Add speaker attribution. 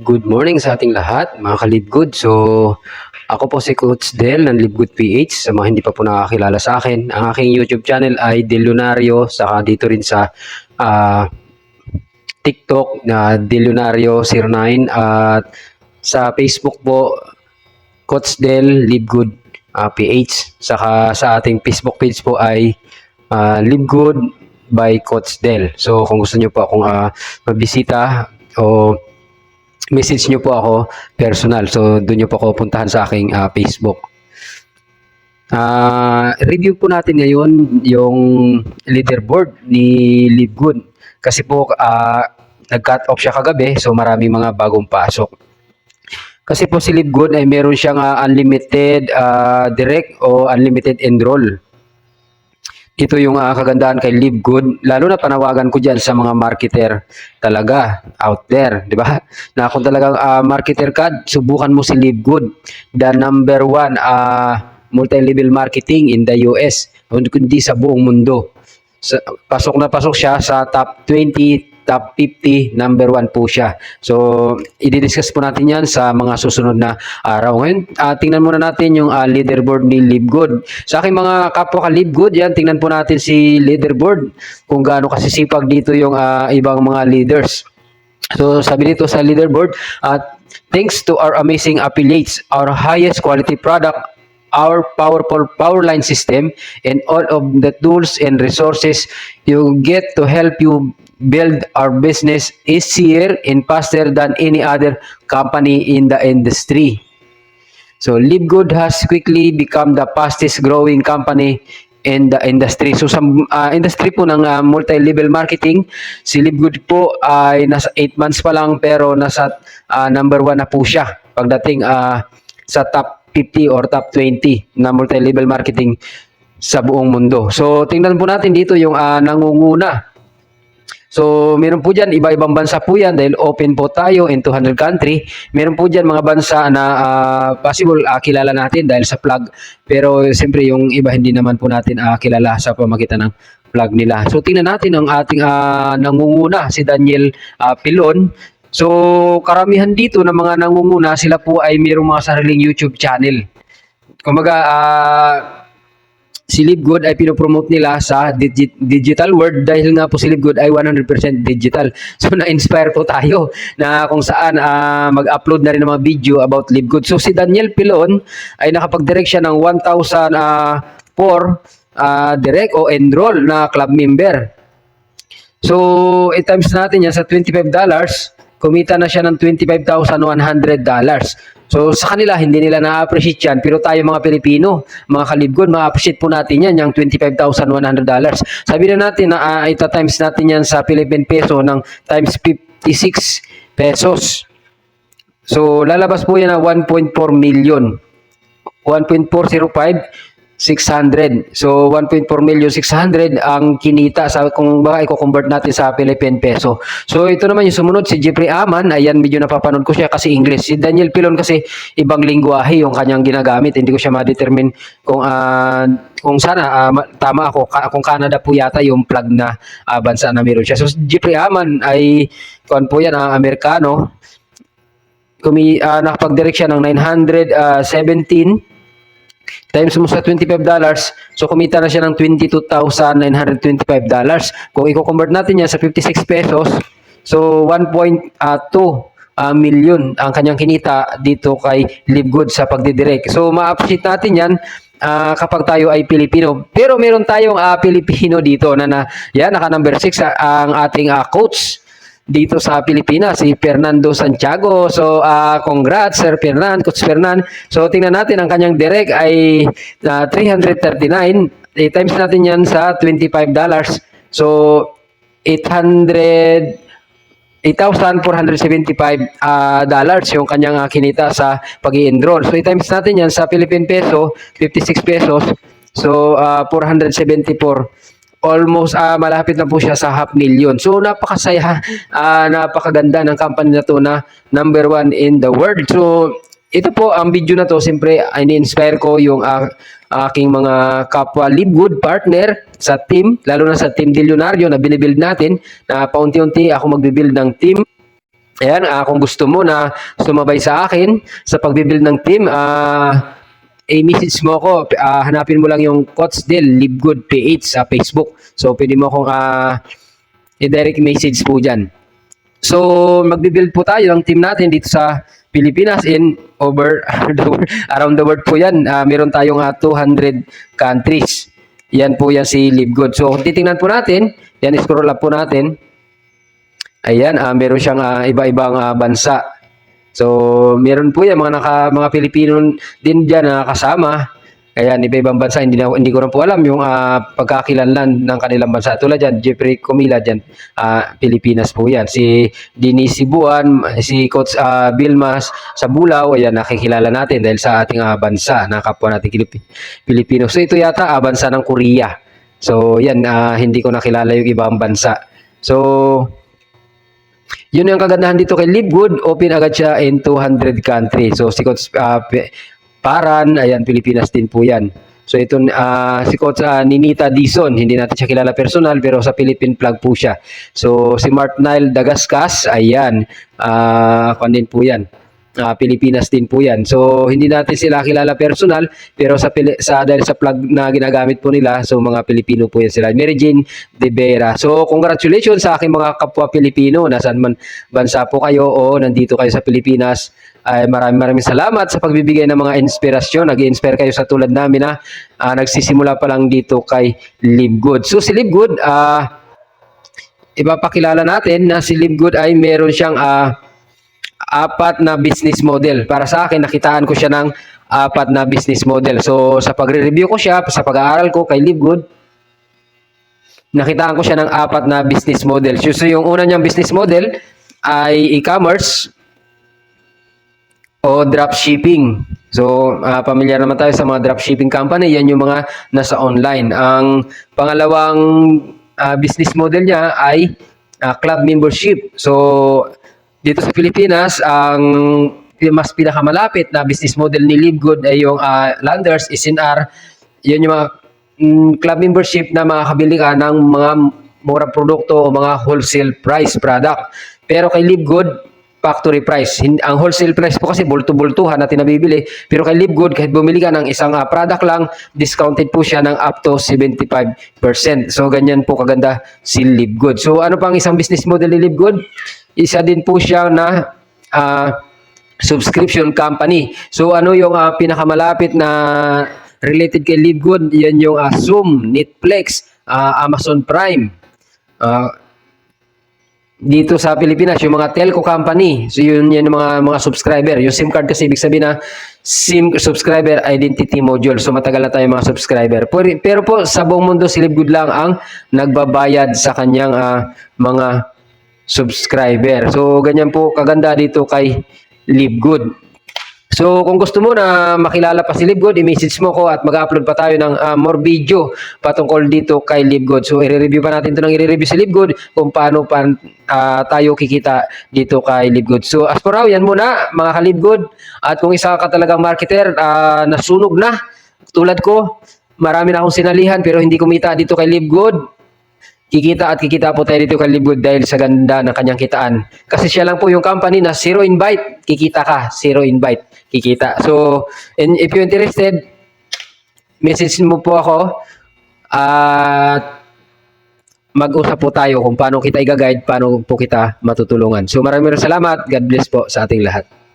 Speaker 1: Good morning sa ating lahat, mga ka-Libgood. So, ako po si Coach Del ng Libgood PH. Sa mga hindi pa po nakakilala sa akin, ang aking YouTube channel ay Delunario, saka dito rin sa ah, TikTok na Delunario09 at sa Facebook po, Coach Del Libgood ah, PH. Saka sa ating Facebook page po ay ah, Libgood by Coach Del. So, kung gusto niyo po akong ah, mabisita o message nyo po ako personal. So, doon nyo po ako puntahan sa aking ah, Facebook. Ah, review po natin ngayon yung leaderboard ni Libgood. Kasi po, ah, nag-cut off siya kagabi, so marami mga bagong pasok. Kasi po si Libgood ay meron siyang ah, unlimited ah, direct o unlimited enroll. Ito yung ah, kagandahan kay Libgood, lalo na panawagan ko diyan sa mga marketer talaga out there, di ba? Na kung talagang ah, marketer ka, subukan mo si Libgood, the number one ah, multi-level marketing in the US, kundi sa buong mundo. Sa, pasok na pasok siya sa top 20, top 50, number 1 po siya. So, i-discuss po natin yan sa mga susunod na araw. Ngayon, ah, tingnan muna natin yung ah, leaderboard ni Libgood. Sa aking mga kapwa ka Libgood, yan, tingnan po natin si leaderboard kung gaano kasisipag dito yung ah, ibang mga leaders. So, sabi dito sa leaderboard, at thanks to our amazing affiliates, our highest quality product, our powerful power line system, and all of the tools and resources you get to help you build our business easier and faster than any other company in the industry. So Libgood has quickly become the fastest growing company in the industry. So sa uh, industry po ng uh, multi-level marketing, si Libgood po ay nasa 8 months pa lang pero nasa uh, number 1 na po siya pagdating uh, sa top 50 or top 20 na multi-level marketing sa buong mundo. So tingnan po natin dito yung uh, nangunguna So, meron po dyan, iba-ibang bansa po yan dahil open po tayo in 200 country. Meron po dyan mga bansa na uh, possible uh, kilala natin dahil sa plug. Pero siyempre yung iba hindi naman po natin uh, kilala sa pamagitan ng plug nila. So, tingnan natin ang ating uh, nangunguna, si Daniel uh, Pilon. So, karamihan dito ng mga nangunguna, sila po ay mayroong mga sariling YouTube channel. Kumbaga, uh, si Libgood ay pinopromote nila sa digi- digital world dahil nga po si Libgood ay 100% digital. So na-inspire po tayo na kung saan uh, mag-upload na rin ng mga video about Libgood. So si Daniel Pilon ay nakapag-direct siya ng 1,000 uh, uh, direct o enroll na club member. So, i-times natin yan sa $25, kumita na siya ng $25,100. So, sa kanila, hindi nila na-appreciate yan. Pero tayo mga Pilipino, mga kalibgon, ma-appreciate po natin yan, yung $25,100. Sabi na natin na uh, ita-times natin yan sa Philippine peso ng times 56 pesos. So, lalabas po yan na 1.4 million. 1.405 600. So 1.4 million 600 ang kinita sa kung baka i-convert natin sa Philippine peso. So ito naman yung sumunod si Jeffrey Aman, ayan medyo napapanood ko siya kasi English. Si Daniel Pilon kasi ibang lingwahe yung kanyang ginagamit. Hindi ko siya ma-determine kung uh, kung sana uh, tama ako kung Canada po yata yung plug na uh, bansa na meron siya. So Jeffrey Aman ay kuan po yan uh, Amerikano. Kumi uh, nakapag-direct siya ng 917 times mo sa $25, so kumita na siya ng $22,925. Kung i-convert natin yan sa 56 pesos, so 1.2 uh, million ang kanyang kinita dito kay Libgood sa pagdidirect. So ma-appreciate natin yan uh, kapag tayo ay Pilipino. Pero meron tayong uh, Pilipino dito na, na yan, naka number 6 uh, ang ating uh, coach dito sa Pilipinas, si Fernando Santiago. So, uh, congrats, Sir Fernan, Coach Fernan. So, tingnan natin, ang kanyang direct ay uh, 339. I-times natin yan sa $25. So, 800 8,475 uh, dollars yung kanyang uh, kinita sa pag enroll So, i-times natin yan sa Philippine peso, 56 pesos. So, uh, 474 almost uh, malapit na po siya sa half million. So napakasaya, uh, napakaganda ng company na to na number one in the world. So ito po ang video na to, siyempre ini-inspire ko yung uh, aking mga kapwa Libwood partner sa team, lalo na sa team Dilionario na binibuild natin na paunti-unti ako magbibuild ng team Ayan, ah, kung gusto mo na sumabay sa akin sa pagbibuild ng team, ah, i-message mo ako. Ah, hanapin mo lang yung Coach Del Livegood PH sa Facebook. So, pwede mo akong ah, i-direct message po dyan. So, magbibuild po tayo ng team natin dito sa Pilipinas in over around the world po yan. Ah, meron tayong ah, 200 countries. Yan po yan si Livegood. So, kung titingnan po natin, yan scroll up po natin. Ayan, ah, meron siyang ah, iba-ibang ah, bansa. So, meron po yan mga naka, mga Pilipino din diyan na kasama. Ayan, iba-ibang bansa, hindi, na, hindi ko rin po alam yung ah, pagkakilanlan ng kanilang bansa. Tulad dyan, Jeffrey Comila dyan, ah, Pilipinas po yan. Si Denise Sibuan, si Coach ah, Bilmas sa Bulao, ayan, nakikilala natin dahil sa ating ah, bansa, na kapwa natin Pilip- Pilipino. So, ito yata ah, bansa ng Korea. So, yan, ah, hindi ko nakilala yung ibang bansa. So, yun yung kagandahan dito kay Livegood, open agad siya in 200 countries. So si Coach Pe- Paran, ayan, Pilipinas din po yan. So ito, ah, si Coach ah, Ninita Dizon, hindi natin siya kilala personal, pero sa Philippine flag po siya. So si Mart Nile Dagascas, ayan, ah, kwan din po yan. Ah, Pilipinas din po yan. So hindi natin sila kilala personal, pero sa, sa dahil sa flag na ginagamit po nila, so mga Pilipino po yan sila. Mary Jane De Vera. So congratulations sa aking mga kapwa Pilipino, nasaan man bansa po kayo o nandito kayo sa Pilipinas. Ay maraming maraming salamat sa pagbibigay ng mga inspirasyon. Nag-inspire kayo sa tulad namin na ah, nagsisimula pa lang dito kay Live Good. So si Live Good, ah ipapakilala natin na si Live Good ay meron siyang ah, apat na business model. Para sa akin, nakitaan ko siya ng apat na business model. So, sa pagre-review ko siya, sa pag-aaral ko kay Live Good, nakitaan ko siya ng apat na business model. So, yung una niyang business model ay e-commerce o dropshipping. So, ah, pamilyar naman tayo sa mga dropshipping company. Yan yung mga nasa online. Ang pangalawang ah, business model niya ay ah, club membership. So, dito sa Pilipinas, ang mas pinakamalapit na business model ni Livegood ay yung ah, Landers, SNR. Yun yung mga mm, club membership na makakabili ka ng mga murang produkto o mga wholesale price product. Pero kay Livegood, factory price. Ang wholesale price po kasi bulto-bultuhan natin nabibili. Pero kay Livegood, kahit bumili ka ng isang ah, product lang, discounted po siya ng up to 75%. So, ganyan po kaganda si Livegood. So, ano pang isang business model ni Livegood? Isa din po siya na ah, subscription company. So, ano yung ah, pinakamalapit na related kay Livegood? Yan yung ah, Zoom, Netflix, ah, Amazon Prime. Ah, dito sa Pilipinas, yung mga telco company, so yun yan yung mga mga subscriber. Yung SIM card kasi ibig sabihin na SIM subscriber identity module. So matagal na tayo mga subscriber. Pero, po sa buong mundo si Livegood lang ang nagbabayad sa kanyang ah, mga subscriber. So ganyan po kaganda dito kay Livegood. So kung gusto mo na makilala pa si Livegood, i-message mo ko at mag-upload pa tayo ng ah, more video patungkol dito kay Livegood. So i-review pa natin ito ng i-review si Livegood kung paano pa ah, tayo kikita dito kay Livegood. So as for now, yan muna mga ka-Livegood. At kung isa ka talagang marketer ah, nasunog na, tulad ko, marami na akong sinalihan pero hindi kumita dito kay Livegood kikita at kikita po tayo dito kay Livegood dahil sa ganda ng kanyang kitaan. Kasi siya lang po yung company na zero invite, kikita ka, zero invite, kikita. So, and if you're interested, message mo po ako at mag-usap po tayo kung paano kita i-guide, paano po kita matutulungan. So, maraming salamat. God bless po sa ating lahat.